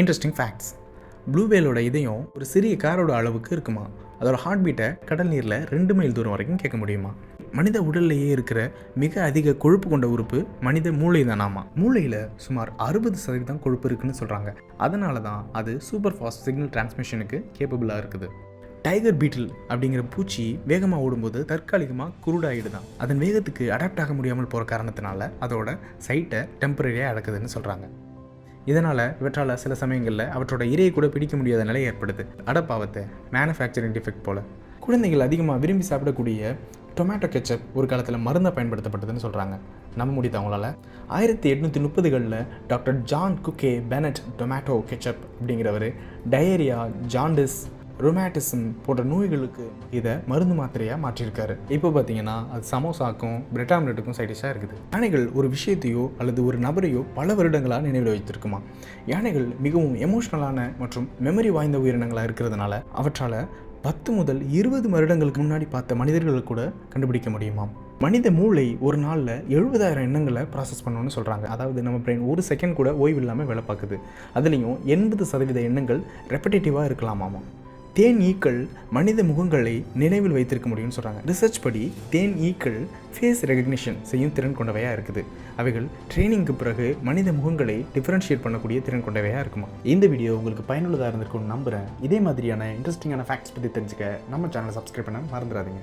Interesting facts ப்ளூவேலோட இதயம் ஒரு சிறிய காரோட அளவுக்கு இருக்குமா? அதோட ஹார்ட் பீட்டை கடல் நீரில் ரெண்டு மைல் தூரம் வரைக்கும் கேட்க முடியுமா? மனித உடல்லையே இருக்கிற மிக அதிக கொழுப்பு கொண்ட உறுப்பு மனித மூளை தானாமா? மூளையில் சுமார் அறுபது சதவீதம் கொழுப்பு இருக்குன்னு சொல்கிறாங்க அதனால தான் அது சூப்பர் ஃபாஸ்ட் சிக்னல் டிரான்ஸ்மிஷனுக்கு கேப்பபிளாக இருக்குது. டைகர் பீட்டில் அப்படிங்கிற பூச்சி வேகமாக ஓடும்போது தற்காலிகமாக குருடாயிடுதான். அதன் வேகத்துக்கு அடாப்ட் ஆக முடியாமல் போகிற காரணத்தினால அதோட சைட்டை டெம்பரரியாக அடக்குதுன்னு சொல்கிறாங்க இதனால் இவற்றால் சில சமயங்களில் அவற்றோட இரையை கூட பிடிக்க முடியாத நிலை ஏற்படுது. அடப்பாவத்தை மேனுஃபேக்சரிங் டிஃபெக்ட் போல். குழந்தைகள் அதிகமாக விரும்பி சாப்பிடக்கூடிய டொமேட்டோ கெச்சப் ஒரு காலத்தில் மருந்தாக பயன்படுத்தப்பட்டதுன்னு சொல்கிறாங்க நம்ப முடியுது அவங்களால ஆயிரத்தி எட்நூற்றி முப்பதுகளில் doctor John Cooke Bennett tomato ketchup அப்படிங்கிறவர் டயரியா ஜாண்டிஸ் ரொமாட்டிசம் போன்ற நோய்களுக்கு இதை மருந்து மாத்திரையாக மாற்றியிருக்காரு. இப்போ பார்த்தீங்கன்னா அது சமோசாக்கும் பிரெட் ஆம்லெட்டுக்கும் சைடிஷாக இருக்குது. யானைகள் ஒரு விஷயத்தையோ அல்லது ஒரு நபரையோ பல வருடங்களாக நினைவில் வைத்திருக்குமா? யானைகள் மிகவும் எமோஷ்னலான மற்றும் மெமரி வாய்ந்த உயிரினங்களாக இருக்கிறதுனால அவற்றால் பத்து முதல் இருபது வருடங்களுக்கு முன்னாடி பார்த்த மனிதர்களை கூட கண்டுபிடிக்க முடியுமாம் மனித மூளை ஒரு நாளில் எழுபதாயிரம் எண்ணங்களை ப்ராசஸ் பண்ணணும்னு சொல்கிறாங்க அதாவது நம்ம பிரெயின் ஒரு செகண்ட் கூட ஓய்வு இல்லாமல் வேலை பார்க்குது. அதுலேயும் எண்பது சதவீத எண்ணங்கள் ரெப்படேட்டிவாக இருக்கலாமாமா? தேன் ஈக்கள் மனித முகங்களை நினைவில் வைத்திருக்க முடியும்னு சொல்கிறாங்க ரிசர்ச் படி தேன் ஈக்கள் ஃபேஸ் ரெகக்னிஷன் செய்யும் திறன் கொண்டவையாக இருக்குது. அவைகள் ட்ரைனிங்க்கு பிறகு மனித முகங்களை டிஃப்ரென்ஷியேட் பண்ணக்கூடிய திறன் கொண்டவையாக இருக்குமா? இந்த வீடியோ உங்களுக்கு பயனுள்ளதாக இருந்திருக்கும்னு நம்புகிறேன் இதே மாதிரியான இன்ட்ரெஸ்டிங்கான ஃபேக்ட்ஸ் பற்றி தெரிஞ்சுக்க நம்ம சேனலை சப்ஸ்கிரைப் பண்ண மறந்துடாதீங்க.